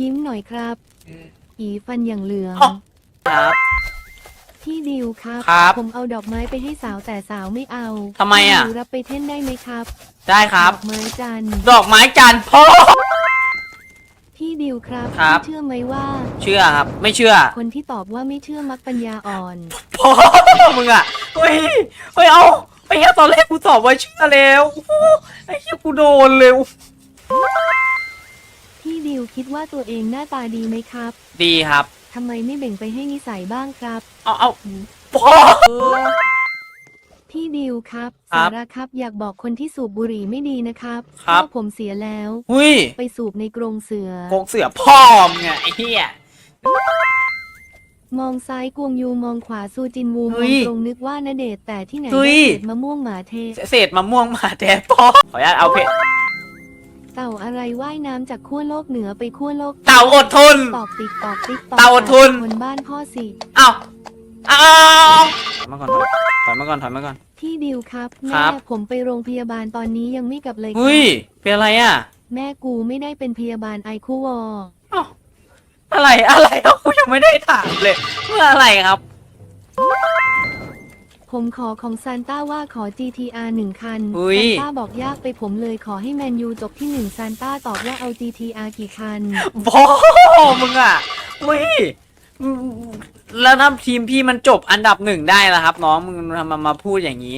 ยิ้มหน่อยครับ อีฟันอย่างเหลืองอ๋อครับ พี่ดิวครับ ครับผมเอาดอกไม้ไปให้สาวแต่สาวไม่เอาทำไมอะ พี่ดิวรับไปเท่นได้ไหมครับได้ครับ ดอกไม้จันทร์ดอกไม้จันทร์พ่อ พี่ดิวครับครับ พี่เชื่อไหมว่า เชื่อครับ ไม่เชื่อคนที่ตอบว่าไม่เชื่อมักปัญญาอ่อน พ่อมึงอะเฮ้ยเฮ้ยเอาไอ้เหี้ยตอนแรกกูตอบว่าเชื่อแล้วโอ้โหไอ้เหี้ยกูโดนเลยพี่ ดิวคิดว่าตัวเองหน้าตาดีไหมครับดีครับ ทำไมไม่แบ่งไปให้นิสัยบ้างครับ เอาเอาพ่อพี่ดิวครับครัสาบระครับอยากบอกคนที่สูบบุหรี่ไม่ดีนะครับครับ พ่อผมเสียแล้ว หุยไปสูบในกรงเสือ โกงเสือพ่อมึงไงไอ้เหี้ย มองซ้ายกวงยูมองขวาซูจินวูมเฮ้องยตรงนึกว่าณเดชน์แต่ที่ไหนเฮ้ได้ยเศษมะม่วงหมาเท เศษมะม่วงมาแทนพ่อขออนุญาตเอาเพจ เต่าอะไรว่ายน้ำจากขั้วโลกเหนือไปขั้วโลกใต้เต่าอดทน ตอกติ๊กตอกติ๊กตอกเต่าอดทน คนบ้านพ่อสิเอาเอาถอยมาก่อนถอยมาก่อนถอยมาก่อน พี่ดิวครับ ครัแม่บ ผมไปโรงพยาบาลตอนนี้ยังไม่กลับเลยครัเฮ้ยเป็นอะไรอะ แม่กูไม่ได้เป็นพยาบาลไอคูวออ้าวอะไรอะไรอะกูยังไม่ได้ถามเลยเมื่ออะไรครับ ผมขอของซานต้าว่าขอ GTR หนึ่งคัน อุ๊ย ซานต้าบอกยากไปผมเลยขอให้แมนยูจบที่หนึ่งซานต้าตอบว่าเอา GTR กี่คันพ่อมึงอะเฮ้ยอืมแล้วถ้าทีมพี่มันจบอันดับหนึ่งได้แล้วครับ น้องมึงทำมามาพูดอย่างนี้